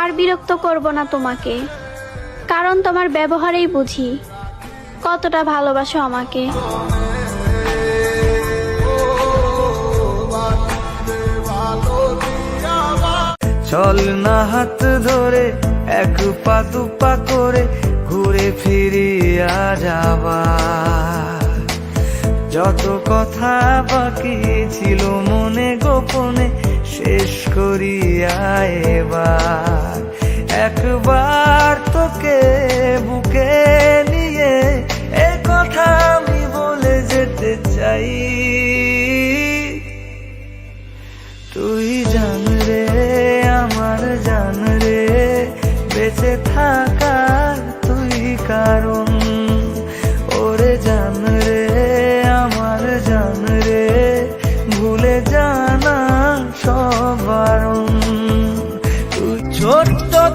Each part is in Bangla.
আর বিরক্ত করব না তোমাকে। কারণ তোমার ব্যবহারেই বুঝি কতটা ভালোবাসো আমাকে। চল না হাত ধরে, এক পা দুপা করে ঘুরে ফিরিয়া যাবা যত কথা বাকি ছিল করিয়া এবার।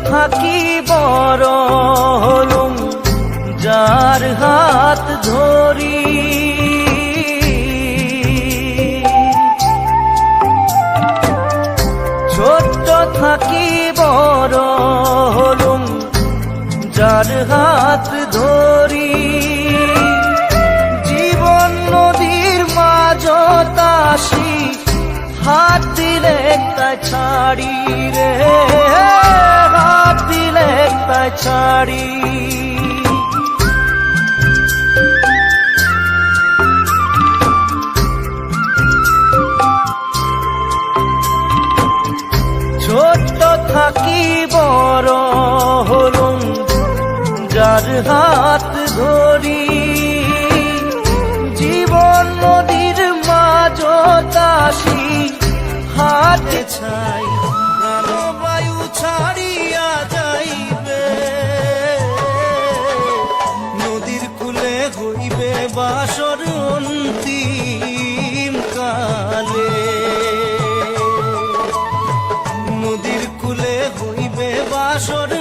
থাকি বড় হলুম, যার হাত ধরি। ছোট্ট থাকি বড় হলুম, যার হাত ধরি। জীবন নদীর মাঝতাসি হাত দিলে ছাড়ি রে। ছাড়ি ছোট্ট থাকি বড় হলুম যার হাত ধরি। জীবন নদীর মাঝতাসি হাত ছাই বাসর অন্তিম কালে। নদীর কুলে হইবে বাসর